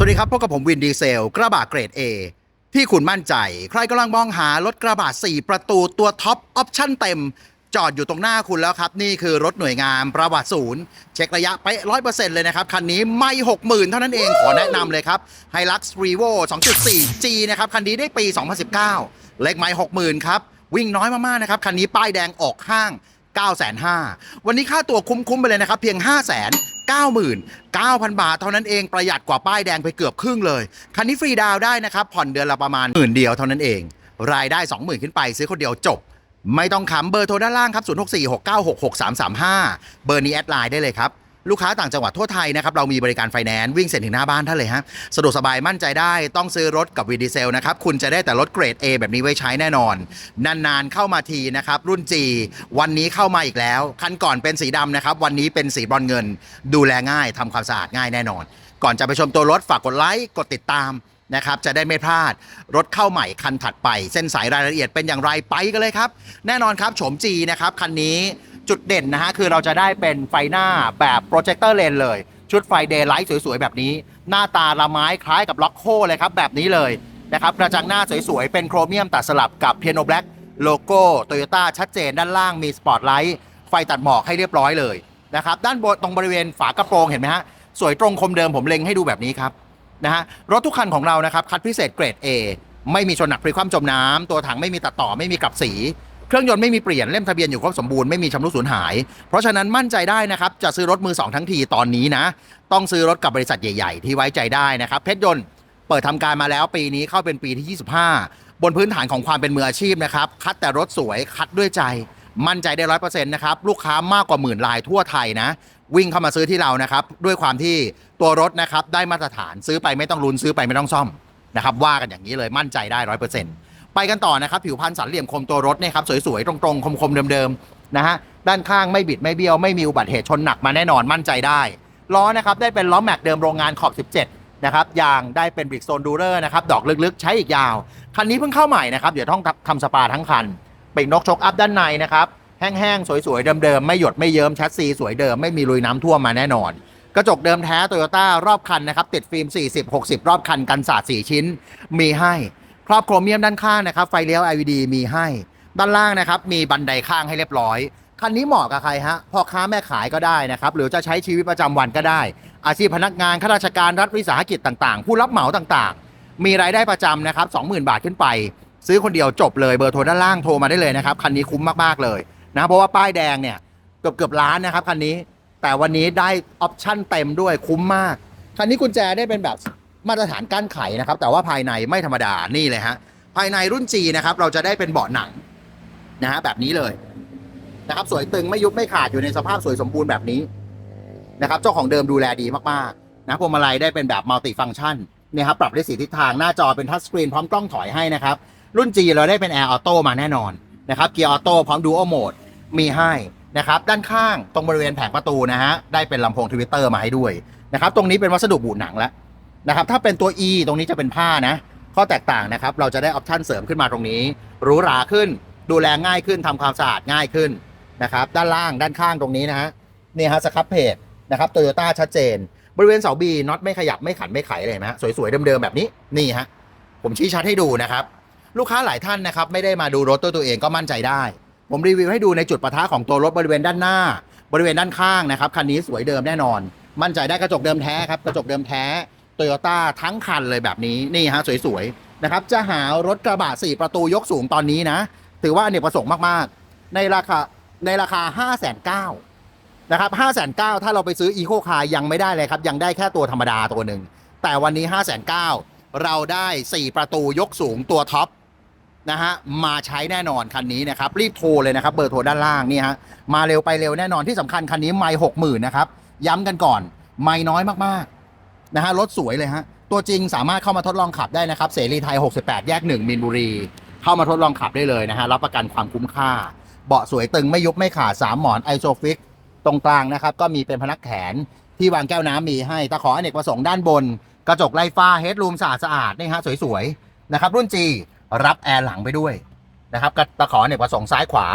สวัสดีครับพบกับผมวินดีเซล กระบะเกรด A ที่คุณมั่นใจ ใครกำลังมองหารถกระบะ 4 ประตูตัวท็อปออปชั่นเต็ม จอดอยู่ตรงหน้าคุณแล้วครับ นี่คือรถหน่วยงานประวัติศูนย์ เช็คระยะไปร้อยเปอร์เซ็นต์เลยนะครับ คันนี้ไม่หกหมื่นเท่านั้นเองขอแนะนำเลยครับไฮลักซ์รีโว 2.4 G นะครับ คันนี้ได้ปี 2019 เล็กไม่หกหมื่นครับ วิ่งน้อยมากๆนะครับคันนี้ป้ายแดงออกห้าง9 5 0 0 0วันนี้ค่าตัวคุ้มๆไปเลยนะครับเพียง5 9 9 0 0 0 บาท เท่านั้นเองประหยัดกว่าป้ายแดงไปเกือบครึ่งเลย คันนี้ฟรีดาวได้นะครับ ผ่อนเดือนละประมาณหมื่นเดียวเท่านั้นเอง รายได้ 20,000 ขึ้นไปซื้อคนเดียวจบไม่ต้องขำเบอร์โทรด้านล่างครับ 0646966335 เบอร์นี้แอดไลน์ได้เลยครับ ลูกค้าต่างจังหวัดทั่วไทยนะครับเรามีบริการไฟแนนซ์วิ่งเสร็จถึงหน้าบ้านท่านเลยฮะสะดวกสบายมั่นใจได้ต้องซื้อรถกับวีดีเซลนะครับคุณจะได้แต่รถเกรด A แบบนี้ไว้ใช้แน่นอน นานๆเข้ามาทีนะครับรุ่น G วันนี้เข้ามาอีกแล้ว คันก่อนเป็นสีดำนะครับวันนี้เป็นสีบรอนเงิน ดูแลง่ายทำความสะอาดง่ายแน่นอน ก่อนจะไปชมตัวรถฝากกดไลค์กดติดตามนะครับจะได้ไม่พลาดรถเข้าใหม่คันถัดไป เส้นสายรายละเอียดเป็นอย่างไรไปกันเลยครับ แน่นอนครับโฉมจีนะครับคันนี้ จุดเด่นนะฮะคือเราจะได้เป็นไฟหน้าแบบโปรเจคเตอร์เลนเลย ชุดไฟเดย์ไลท์สวยๆ แบบนี้ หน้าตาละไม้คล้ายกับล็อกโคเลยครับ แบบนี้เลยนะครับกระจังหน้าสวยๆ เป็นโครเมียมตัดสลับกับเพียโนแบล็กโลโก้โตโยต้าชัดเจนด้านล่างมีสปอตไลท์ไฟตัดหมอกให้เรียบร้อยเลยนะครับด้านบนตรงบริเวณฝากระโปรงเห็นไหมฮะสวยตรงคมเดิมผมเล็งให้ดูแบบนี้ครับนะฮะรถทุกคันของเรานะครับคัดพิเศษเกรด A ไม่มีชนหนักพลิคว่ำจมน้ำตัวถังไม่มีตัดต่อไม่มีกลับสี เครื่องยนต์ไม่มีเปลี่ยนเล่มทะเบียนอยู่ครบสมบูรณ์ไม่มีชำรุดสูญหาย เพราะฉะนั้นมั่นใจได้นะครับจะซื้อรถมือสองทั้งทีตอนนี้นะ ต้องซื้อรถกับบริษัทใหญ่ๆ ที่ไว้ใจได้นะครับเพชรยนต์เปิดทำการมาแล้วปีนี้เข้าเป็นปีที่ 25 บนพื้นฐานของความเป็นมืออาชีพนะครับ คัดแต่รถสวยคัดด้วยใจ มั่นใจได้ร้อยเปอร์เซ็นต์นะครับ ลูกค้ามากกว่าหมื่นรายทั่วไทยนะ วิ่งเข้ามาซื้อที่เรานะครับ ด้วยความที่ตัวรถนะครับ ได้มาตรฐานซื้อไปไม่ต้องลุ้นซื้อไปไม่ต้องซ่อมนะครับว่ากันอย่างนี้เลยมั่นใจได้ร้อยเปอร์เซ็นต์ ไปกันต่อนะครับ ผิวพันธ์สันเหลี่ยมคมตัวรถเนี่ยครับสวยๆ ตรงๆ คมๆ เดิมๆ นะฮะ ด้านข้างไม่บิดไม่เบี้ยว ไม่มีอุบัติเหตุชนหนักมาแน่นอนมั่นใจได้ ล้อนะครับได้เป็นล้อแม็กเดิมโรงงานขอบ 17 นะครับ ยางได้เป็นบริกโซนดูเรอร์นะครับ ดอกลึกๆ ใช้อีกยาว คันนี้เพิ่งเข้าใหม่นะครับ เดี๋ยวต้องทำสปาทั้งคัน เปีกนกชกอัพด้านในนะครับ แห้งๆ สวยๆ เดิมๆ ไม่หยดไม่เยิ้มแชสซีสวยเดิม ไม่มีลุยน้ำท่วมมาแน่นอนกระจกเดิมแท้โตโยต้ารอบคันนะครับติดฟิล์ม 40 60 รอบคันกันสาด4ชิ้น มีให้ ครอบโครเมียมด้านข้างนะครับ ไฟเลี้ยว LED มีให้ ด้านล่างนะครับ มีบันไดข้างให้เรียบร้อย คันนี้เหมาะกับใครฮะ พ่อค้าแม่ขายก็ได้นะครับ หรือจะใช้ชีวิตประจำวันก็ได้ อาชีพพนักงาน ข้าราชการ รัฐวิสาหกิจต่างๆ ผู้รับเหมาต่างๆ มีรายได้ประจำนะครับ 20,000 บาทขึ้นไป ซื้อคนเดียวจบเลย เบอร์โทรด้านล่างโทรมาได้เลยนะครับ คันนี้คุ้มมากๆเลยนะ เพราะว่าป้ายแดงเนี่ยเกือบเกือบล้านนะครับคันนี้ แต่วันนี้ได้ออปชั่นเต็มด้วยคุ้มมาก คันนี้กุญแจได้เป็นแบบ มาตรฐานก้านไขนะครับ แต่ว่าภายในไม่ธรรมดานี่เลยฮะภายในรุ่น G นะครับ เราจะได้เป็นเบาะหนังนะฮะแบบนี้เลยนะครับ สวยตึงไม่ยุบไม่ขาดอยู่ในสภาพสวยสมบูรณ์แบบนี้นะครับ เจ้าของเดิมดูแลดีมากๆนะพวงมาลัยได้เป็นแบบมัลติฟัง c t ชันเนี่ยครับปรับได้สีทิศทางหน้าจอเป็นทัชสกรีนพร้อมกล้องถอยให้นะครับ รุ่น G เราได้เป็นแอร์ออโต้มาแน่นอนนะครับเกียร์ออโต้พร้อมดูโอโหมดมีให้นะครับด้านข้างตรงบริเวณแผงประตูนะฮะได้เป็นลำโพงทวิตเตอร์มาให้ด้วยนะครับตรงนี้เป็นวัสดุบูดหนังแล้ว นะครับถ้าเป็นตัว E ตรงนี้จะเป็นผ้านะ ข้อแตกต่างนะครับ เราจะได้ออปชั่นเสริมขึ้นมาตรงนี้หรูหราขึ้น ดูแลง่ายขึ้นทำความสะอาดง่ายขึ้นนะครับ ด้านล่างด้านข้างตรงนี้นะฮะนี่ฮะสครับเพจนะครับโตโยต้าชัดเจน บริเวณเสาบีน็อตไม่ขยับไม่ขันไม่ไขเลยนไหมฮะสวยๆเดิมๆแบบนี้นี่ฮะผมชี้ชัดให้ดูนะครับ ลูกค้าหลายท่านนะครับ ไม่ได้มาดูรถตัวตัวเองก็มั่นใจได้ ผมรีวิวให้ดูในจุดปะทะของตัวรถบริเวณด้านหน้า บริเวณด้านข้างนะครับคันนี้สวยเดิมแน่นอน มั่นใจได้กระจกเดิมแท้ครับกระจกเดิมแท้ โตโยต้าทั้งคันเลยแบบนี้นี่ฮะสวยๆนะครับจะหารถกระบะ4 ประตูยกสูงตอนนี้นะ ถือว่าเนกประสงค์มากๆ ในราคาในราคา 5 9 0 0 0นะครับ5 9 0 0 0ถ้าเราไปซื้ออีโคคายังไม่ได้เลยครับ ยังได้แค่ตัวธรรมดาตัวหนึ่ง แต่วันนี้ 5 9 0 0 0เราได้ 4 ประตูยกสูงตัวท็อปนะฮะมาใช้แน่นอนคันนี้นะครับ รีบโทรเลยนะครับ เบอร์โทรด้านล่างนี่ฮะมาเร็วไปเร็วแน่นอนที่สำคัญคันนี้ไม่หกหมื่นนะครับ ย้ำกันก่อน ไม่น้อยมากๆ นะฮะรถสวยเลยฮะ ตัวจริงสามารถเข้ามาทดลองขับได้นะครับ เสรีไทย 68 แยก 1มินบุรี เข้ามาทดลองขับได้เลยนะฮะ รับประกันความคุ้มค่า เบาะสวยตึงไม่ยุบไม่ขาด 3 หมอนไอโซฟิก ตรงกลางนะครับ ก็มีเป็นพนักแขนที่วางแก้วน้ำมีให้ตะขออเนกประสงค์ด้านบน กระจกไล่ฟ้าเฮดรูมสะอาดสะอาดนี่ฮะสวยๆนะครับรุ่น G รับแอร์หลังไปด้วยนะครับกระตะขออเนกประสงค์ซ้ายขวา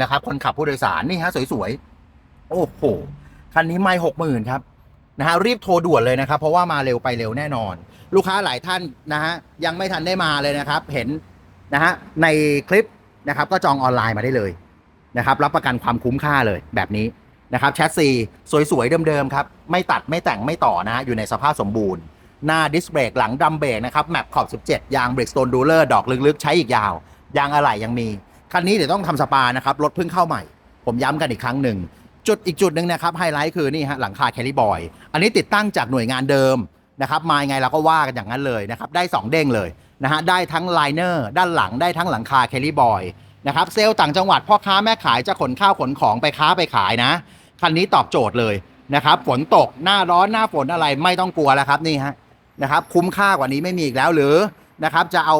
นะครับคนขับผู้โดยสารนี่ฮะสวยๆโอ้โหคันนี้ไม่หกหมื่นครับ นะฮะรีบโทรด่วนเลยนะครับ เพราะว่ามาเร็วไปเร็วแน่นอน ลูกค้าหลายท่านนะฮะยังไม่ทันได้มาเลยนะครับ เห็นนะฮะในคลิปนะครับก็จองออนไลน์มาได้เลยนะครับ รับประกันความคุ้มค่าเลยแบบนี้นะครับแชสซีสวยๆเดิมๆครับไม่ตัดไม่แต่งไม่ต่อนะฮะอยู่ในสภาพสมบูรณ์ หน้าดิสเบรกหลังดัมเบรกนะครับแมปขอบ 17 ยางเบรกสโตนดูเลอร์ดอกลึกๆ ใช้อีกยาว ยางอะไหล่ยังมี คันนี้เดี๋ยวต้องทำสปานะครับรถเพิ่งเข้าใหม่ ผมย้ำกันอีกครั้งหนึ่ง จุดอีกจุดหนึ่งนะครับไฮไลท์คือนี่ฮะหลังคาแคลิบอย อันนี้ติดตั้งจากหน่วยงานเดิมนะครับมาไงเราก็ว่ากันอย่างนั้นเลยนะครับได้ 2 เด้งเลยนะฮะได้ทั้งไลเนอร์ด้านหลังได้ทั้งหลังคาแคลิบอยนะครับเซลล์ต่างจังหวัดพ่อค้าแม่ขายจะขนข้าวขนของไปค้าไปขายนะ คันนี้ตอบโจทย์เลยนะครับฝนตกหน้าร้อนหน้าฝนอะไรไม่ต้องกลัวแล้วครับนี่ฮะนะครับคุ้มค่ากว่านี้ไม่มีอีกแล้วหรือนะครับจะเอา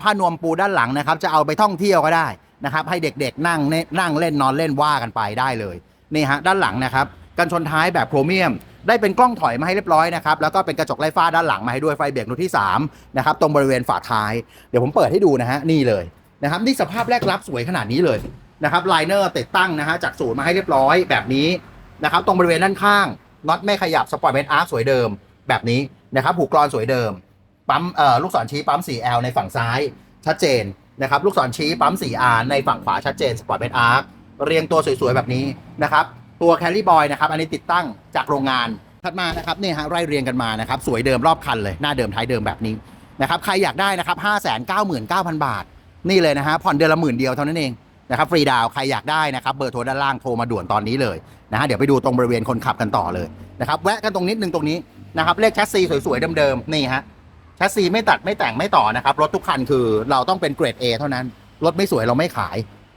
ผ้านวมปูด้านหลังนะครับจะเอาไปท่องเที่ยวก็ได้นะครับให้เด็กๆนั่งนนั่งเล่นนอนเล่นว่ากันไปได้เลย นี่ฮะด้านหลังนะครับกันชนท้ายแบบโครเมียม ได้เป็นกล้องถอยมาให้เรียบร้อยนะครับแล้วก็เป็นกระจกไร้ฝ้าด้านหลังมาให้ด้วยไฟเบรกรุ่นที่3นะครับตรงบริเวณฝาท้าย เดี๋ยวผมเปิดให้ดูนะฮะนี่เลยนะครับนี่สภาพแรกรับสวยขนาดนี้เลยนะครับไลเนอร์ติดตั้งนะฮะจากศูนย์มาให้เรียบร้อยแบบนี้นะครับตรงบริเวณด้านข้างน็อตไม่ขยับสปอร์ตเบนอาร์สวยเดิมแบบนี้นะครับผูกกรอนสวยเดิมปั๊มเอ่อลูกศรชี้ปั๊ม 4L ในฝั่งซ้ายชัดเจนนะครับลูกศรชี้ปั๊ม 4R ในฝั่งขวาชัดเจนสปอร์ตเบนอาร์ เรียงตัวสวยๆแบบนี้นะครับ ตัวแคลรี่บอยนะครับ อันนี้ติดตั้งจากโรงงานถัดมานะครับนี่ฮะไล่เรียงกันมานะครับ สวยเดิมรอบคันเลย หน้าเดิมท้ายเดิมแบบนี้นะครับ ใครอยากได้นะครับ599,000 บาท นี่เลยนะฮะผ่อนเดือนละหมื่นเดียวเท่านั้นเองนะครับฟรีดาวใครอยากได้นะครับเบอร์โทรด้านล่างโทรมาด่วนตอนนี้เลยนะฮะเดี๋ยวไปดูตรงบริเวณคนขับกันต่อเลยนะครับแวะกันตรงนิดนึงตรงนี้นะครับเลขแชสซีสวยๆเดิมๆนี่ฮะแชสซีไม่ตัดไม่แต่งไม่ต่อนะครับรถทุกคันคือเราต้องเป็นเกรด A เท่านั้นรถไม่สวยเราไม่ขาย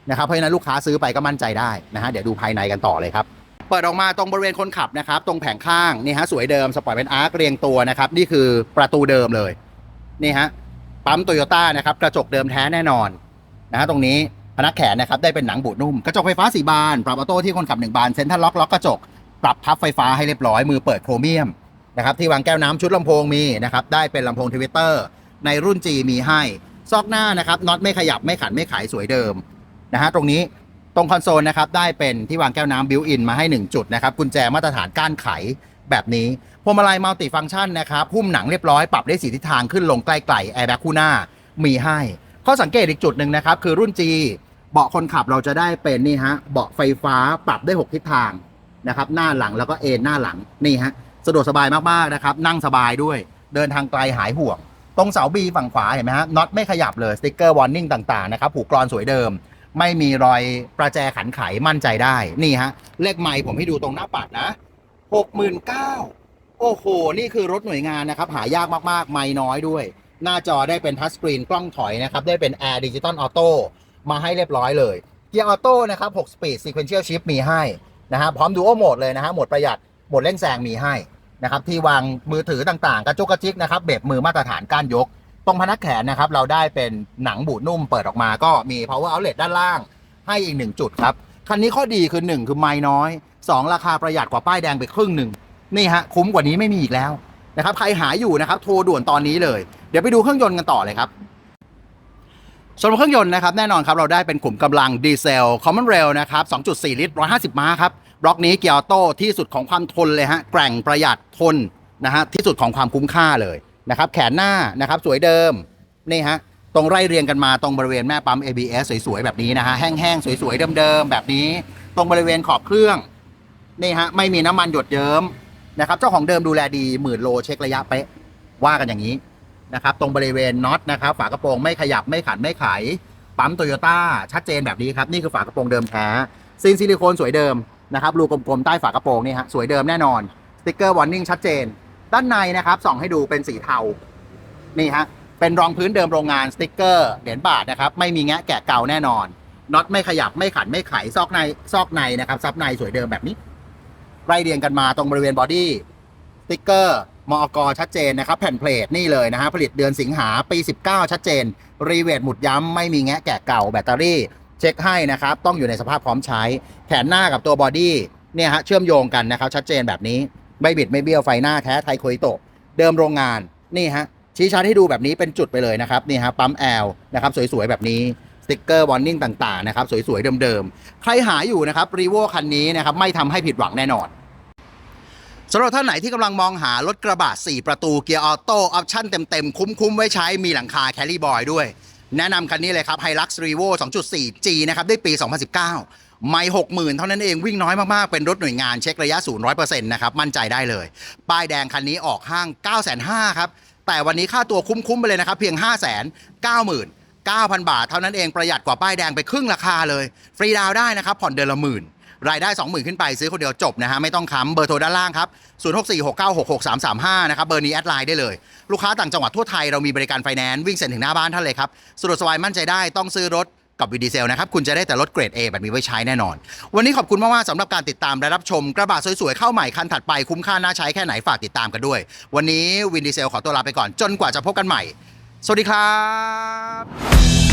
นะครับเพราะฉะนั้นลูกค้าซื้อไปก็มั่นใจได้นะฮะเดี๋ยวดูภายในกันต่อเลยครับเปิดออกมาตรงบริเวณคนขับนะครับตรงแผงข้างนี่ฮะสวยเดิมสปอร์ตเป็นอาร์คเรียงตัวนะครับนี่คือประตูเดิมเลยนี่ฮะปั๊มโตโยต้านะครับกระจกเดิมแท้แน่นอนนะฮะตรงนี้พนักแขนนะครับได้เป็นหนังบูดนุ่มกระจกไฟฟ้าสีบานปรับออโต้ที่คนขับหนึ่งบานเซ็นทรัลล็อกล็อกกระจกปรับพับไฟฟ้าให้เรียบร้อยมือเปิดโครเมียมนะครับที่วางแก้วน้ำชุดลำโพงมีนะครับได้เป็นลำโพงทวิตเตอร์ในรุ่น G มีให้ซอกหน้านะครับน็อตไม่ขยับไม่ขันไม่ขายสวยเดิม นะฮะตรงนี้ตรงคอนโซลนะครับได้เป็นที่วางแก้วน้ำบิวอินมาให้ 1 จุดนะครับ กุญแจมาตรฐานก้านไขแบบนี้พวงมาลัยมัลติฟังก์ชันนะครับหุ้มหนังเรียบร้อยปรับได้สีทิศทางขึ้นลงใกล้ๆแอร์แบ็คคู่หน้ามีให้ ข้อสังเกตอีกจุดหนึ่งนะครับคือรุ่น G เบาะคนขับเราจะได้เป็นนี่ฮะเบาะไฟฟ้าปรับได้ 6 ทิศทางนะครับหน้าหลังแล้วก็เอนหน้าหลังนี่ฮะสะดวกสบายมากๆนะครับนั่งสบายด้วย เดินทางไกลหายห่วง ตรงเสาบีฝั่งขวาเห็นไหมฮะน็อตไม่ขยับเลยสติ๊กเกอร์วอร์นิ่งต่างๆนะครับผูกกรอนสวยเดิม ไม่มีรอยประแจขันไขมั่นใจได้นี่ฮะเลขไมค์ผมให้ดูตรงหน้าปัดนะ69,000โอ้โห นี่คือรถหน่วยงานนะครับ หายากมากๆ ไม่น้อยด้วย หน้าจอได้เป็นทัชสกรีนกล้องถอยนะครับ ได้เป็น Air Digital Auto มาให้เรียบร้อยเลย เกียร์ออโต้นะครับ6 Speed Sequential Shift มีให้นะฮะพร้อม Dual Mode เลยนะฮะโหมดประหยัดโหมดเร่งแซงมีให้นะครับที่วางมือถือต่างๆ กระจุกกระจิกนะครับเบบมือมาตรฐานก้านยก ตรงพนักแขนนะครับ เราได้เป็นหนังบูดนุ่มเปิดออกมาก็มี power outlet ด้านล่าง ให้อีกหนึ่งจุดครับ คันนี้ข้อดีคือ 1 คือไม่น้อย 2 ราคาประหยัดกว่าป้ายแดงไปครึ่งหนึ่งนี่ฮะคุ้มกว่านี้ไม่มีอีกแล้วนะครับใครหาอยู่นะครับโทรด่วนตอนนี้เลย เดี๋ยวไปดูเครื่องยนต์กันต่อเลยครับส่วนเครื่องยนต์นะครับแน่นอนครับเราได้เป็นขุมกำลังดีเซล Common Rail นะครับ 2.4 ลิตร 150 ม้าครับบล็อกนี้เกียร์ออโต้ที่สุดของความทนเลยฮะแกร่งประหยัดทนนะฮะที่สุดของความคุ้มค่าเลย นะครับแขนหน้านะครับสวยเดิมนี่ฮะตรงไร่เรียงกันมาตรงบริเวณแม่ปั๊ม ABS สวยๆแบบนี้นะฮะแห้งๆสวยๆเดิมๆแบบนี้ ตรงบริเวณขอบเครื่องนี่ฮะไม่มีน้ำมันหยดเยิ้มนะครับเจ้าของเดิมดูแลดีหมื่นโลเช็คระยะเป๊ะว่ากันอย่างนี้นะครับตรงบริเวณน็อตนะครับฝากระโปรงไม่ขยับไม่ขันไม่ไขปั๊มโตโยต้าชัดเจนแบบนี้ครับนี่คือฝากระโปรงเดิมแท้ซีนซิลิโคนสวยเดิมนะครับรูกลมๆใต้ฝากระโปรงนี่ฮะสวยเดิมแน่นอนสติ๊กเกอร์วอร์นิ่งชัดเจน ด้านในนะครับส่องให้ดูเป็นสีเทา นี่ฮะ เป็นรองพื้นเดิมโรงงานสติ๊กเกอร์เหรียญบาทนะครับ ไม่มีแงะแกะเก่าแน่นอน น็อตไม่ขยับไม่ขันไม่ไขซอกในซอกในนะครับ ซับในสวยเดิมแบบนี้ ไล่เรียงกันมาตรงบริเวณบอดี้สติ๊กเกอร์มอกชัดเจนนะครับ แผ่นเพลทนี่เลยนะฮะผลิตเดือนสิงหาปี 19 ชัดเจน รีเวทหมุดย้ำไม่มีแงะแกะเก่าแบตเตอรี่ เช็คให้นะครับ ต้องอยู่ในสภาพพร้อมใช้ แขนหน้ากับตัวบอดี้เนี่ยฮะเชื่อมโยงกันนะครับ ชัดเจนแบบนี้ ไม่บิดไม่เบี้ยวไฟหน้าแท้ไทยโคยโตะเดิมโรงงานนี่ฮะชี้ชัดให้ดูแบบนี้เป็นจุดไปเลยนะครับนี่ฮะปั๊มแอลนะครับสวยๆแบบนี้สติกเกอร์วอร์นิ่งต่างๆนะครับสวยๆเดิมๆ ใครหาอยู่นะครับรีโวคันนี้นะครับไม่ทำให้ผิดหวังแน่นอนสำหรับท่านไหนที่กำลังมองหารถกระบะ 4 ประตูเกียร์ออโต้ออปชั่นเต็มๆ คุ้มๆ ไว้ใช้มีหลังคาแคล r ่บอยด้วย แนะนำคันนี้เลยครับ Hilux Revo 2.4G นะครับได้ปี 2019 ไม่60,000เท่านั้นเองวิ่งน้อยมากๆ เป็นรถหน่วยงานเช็คระยะศูนย์100%นะครับ มั่นใจได้เลย ป้ายแดงคันนี้ออกห้าง9,500ครับ แต่วันนี้ค่าตัวคุ้มๆไปเลยนะครับ เพียง 590,000 9,000 บาท เท่านั้นเองประหยัดกว่าป้ายแดงไปครึ่งราคาเลย ฟรีดาวได้นะครับ ผ่อนเดือนละหมื่นรายได้ 20,000 ขึ้นไปซื้อคนเดียวจบนะฮะไม่ต้องค้ำเบอร์โทรด้านล่างครับ 0646966335 นะครับเบอร์นี้แอดไลน์ได้เลย ลูกค้าต่างจังหวัดทั่วไทยเรามีบริการไฟแนนซ์วิ่งเซ็นถึงหน้าบ้านท่านเลยครับสะดวกสบายมั่นใจได้ต้องซื้อรถ กับวีดีเซลนะครับ คุณจะได้แต่รถเกรด A แบบนี้ไว้ใช้แน่นอน วันนี้ขอบคุณมากๆสำหรับการติดตามและรับชมกระบะสวยๆ เข้าใหม่คันถัดไปคุ้มค่าน่าใช้แค่ไหนฝากติดตามกันด้วย วันนี้วินดีเซลขอตัวลาไปก่อนจนกว่าจะพบกันใหม่ สวัสดีครับ